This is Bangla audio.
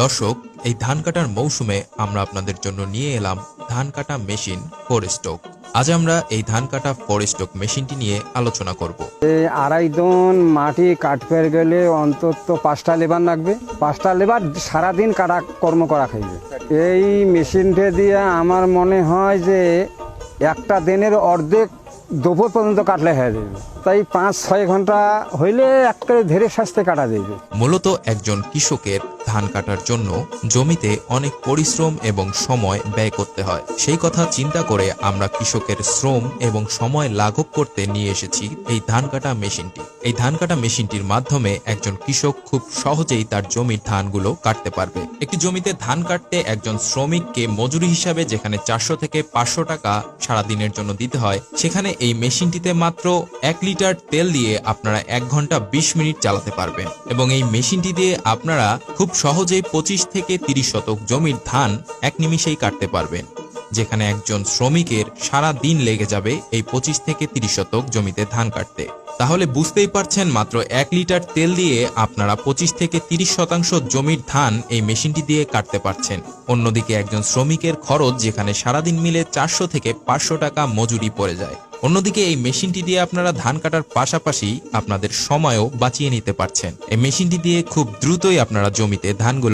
দর্শক এই ধান কাটার মৌসুমে আমরা আপনাদের জন্য নিয়ে এলাম ধান কাটা মেশিন ফোর স্টক। আজ আমরা এই ধান কাটা ফোর স্টক মেশিনটি নিয়ে আলোচনা করব। এই আড়াই দন মাটি কাটতে গেলে অন্তত পাঁচটা লেবার লাগবে। পাঁচটা লেবার সারাদিন কাটা কর্ম করা খাইবে। এই মেশিনটা দিয়ে আমার মনে হয় যে একটা দিনের অর্ধেক দুপুর পর্যন্ত কাটলে হয়ে যাবে। তাই পাঁচ ছয় ঘণ্টা হইলে একটা ধীরে স্বাস্থ্যে কাটা যাবে মূলত একজন কৃষকের ধান কাটার জন্য জমিতে অনেক পরিশ্রম এবং সময় ব্যয় করতে হয়। সেই কথা চিন্তা করে আমরা কৃষকের শ্রম এবং সময় লাঘব করতে নিয়ে এসেছি এই ধান কাটা মেশিনটি। এই ধান কাটা মেশিনটির মাধ্যমে একজন কৃষক খুব সহজেই তার জমির ধানগুলো কাটতে পারবে। একটি জমিতে ধান কাটতে একজন শ্রমিককে মজুরি হিসাবে যেখানে চারশো থেকে পাঁচশো টাকা সারা দিনের জন্য দিতে হয়, সেখানে এই মেশিনটিতে মাত্র এক লিটার তেল দিয়ে আপনারা এক ঘণ্টা বিশ মিনিট চালাতে পারবেন। এবং এই মেশিনটি দিয়ে আপনারা খুব সহজেই পঁচিশ থেকে তিরিশ শতক জমির ধান এক নিমিষেই কাটতে পারবেন। যেখানে একজন শ্রমিকের সারা দিন লেগে যাবে এই পঁচিশ থেকে তিরিশ শতক জমিতে ধান কাটতে। তাহলে বুঝতেই পারছেন মাত্র এক লিটার তেল দিয়ে আপনারা পঁচিশ থেকে তিরিশ শতাংশ জমির ধান এই মেশিনটি দিয়ে কাটতে পারছেন। অন্যদিকে একজন শ্রমিকের খরচ যেখানে সারাদিন মিলে চারশো থেকে পাঁচশো টাকা মজুরি পড়ে যায়। অন্যদিকে এই মেশিনটি দিয়ে আপনারা ধান কাটার পাশাপাশি আপনাদের সময়ও বাঁচিয়ে নিতে পারছেন। এই মেশিনটি দিয়ে খুব দ্রুতই আপনারা জমিতে ধানগুলো